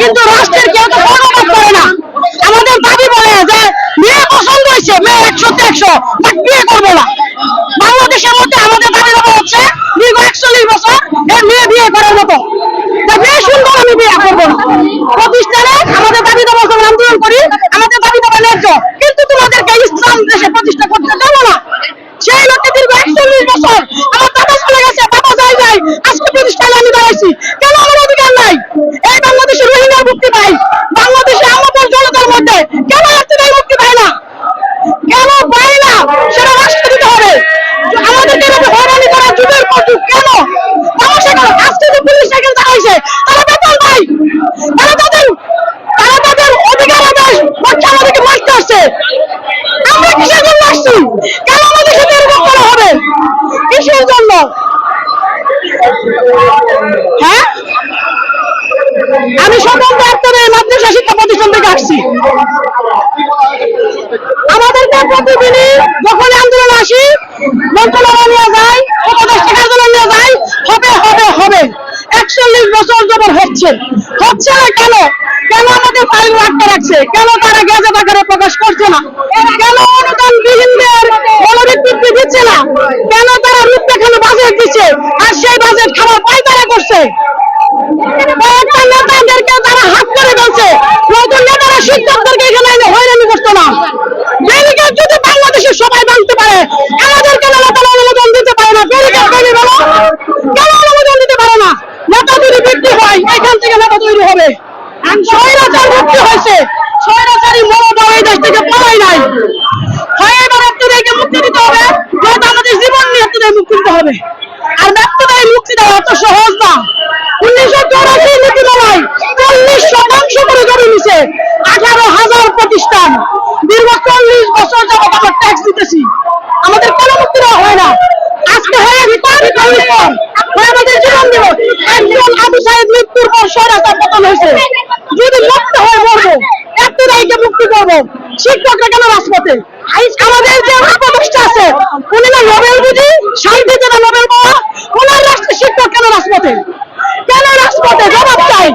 কিন্তু রাষ্ট্রের কেউ তো কর্ণপাত করে না। আমাদের দাবি বলে যে মেয়ে পছন্দ হয়েছে, মেয়ে একশো একশো, বাট বিয়ে করব না। বাংলাদেশের মধ্যে আমাদের দাবি দেওয়া হচ্ছে, দীর্ঘ একচল্লিশ বছর এর মেয়ে বিয়ে করার মতো। মেয়ে সুন্দর, আমি বিয়ে করব না। প্রতিষ্ঠানে আমাদের দাবি দেওয়া আন্দোলন করি, আমাদের দাবি দেওয়া ন্যায্য কিন্তু তোমাদেরকে ইসলাম দেশে প্রতিষ্ঠা করতে দেবো না সেই লোককে দীর্ঘ একচল্লিশ বছর আমার দাদা চলে গেছে বাবা যাই যাই আজকে প্রতিষ্ঠানে আমি দাঁড়াইছি কেন আমার অধিকার নাই এই বাংলাদেশে রোহিঙ্গার মুক্তি পাই। বাংলাদেশে আমাদের জনতার মধ্যে। কেন এতটাই মুক্তি পায় না? কেন পায় না? সেটা রাষ্ট্র দিতে হবে। আমাদেরকে এভাবে হয়রানি করা যুগের পর যুগ। কেন? কেন আজকে যে পুলিশ এখানে দাঁড়াইছে তারা বেতন পায় তারা তাদের তারা তাদের অধিকার আদেশ পক্ষে আমাদেরকে মারতে আসছে। আমরা কিসের জন্য আসছি? কেন আমাদের সাথে এরকম করা হবে? কিসের জন্য? হ্যাঁ? আমি স্বতন্ত্র আত্মরে মাদ্রাসা শিক্ষা প্রতিষ্ঠান থেকে আসছি। আমাদেরকে প্রতিদিনই যখন আন্দোলন আসি, মন্ত্রণালয় নিয়ে উপদেষ্টা কার্যালয় নিয়ে যায় হবে হবে হবে। একচল্লিশ বছর যখন হচ্ছে। হচ্ছে না কেন? কেন আমাদের ফাইল আটকে রাখছে? কেন তারা গেজেট আকারে প্রকাশ করছে না? কেন অনুদান বিহীনদের দিচ্ছে না? কেন তারা রূপরেখানো বাজেট দিচ্ছে? আর সেই বাজেট খাবার পাইতারা করছে কয়েকটা নেতাদেরকে তারা হাত করে ফেলছে নতুন নেতারা শিক্ষকদেরকে এখানে এনে হয়রানি করতো না ব্যারিকেড বাংলাদেশের সবাই মানতে পারে। আমাদের কেন অনুমোদন দিতে পারে না? কেন অনুমোদন দিতে পারে না? নেতা যদি বৃদ্ধি হয়, এখান থেকে নেতা তৈরি হবে। স্বৈরাচার হয়েছে। স্বৈরাচারী মনোভাব এই দেশ থেকে নাই। হয় এবার মুক্তি দিতে হবে আমাদের জীবন নিয়ে মুক্তি দিতে হবে। আর ব্যক্তিদের মুক্তি দেওয়া এত সহজ না। উনিশশো চৌরাশি নীতিমালায় চল্লিশ শতাংশ করে জমি নিছে। আঠারো হাজার প্রতিষ্ঠান। দীর্ঘ চল্লিশ বছর যাবত আমরা ট্যাক্স দিতেছি আমাদের কোনো মুক্তি দেওয়া হয় না আজকে হয়ে রিটার্ন চল্লিশ পর হয়ে আমাদের জীবন দিব একজন আবু সাহেব মৃত্যুর পর স্বরাচার পতন হয়েছে। যদি মুক্ত হয়ে মরবো ব্যক্তিরাইকে মুক্তি করব? শিক্ষকরা কেন রাজপথে? আমাদের যে উপদেষ্টা আছে, উনি না নোবেল বুঝি শান্তিতে নোবেল পাওয়া। ওনার রাষ্ট্রের শিক্ষক কেন রাজপথে? কেন রাজপথে? জবাব চাই।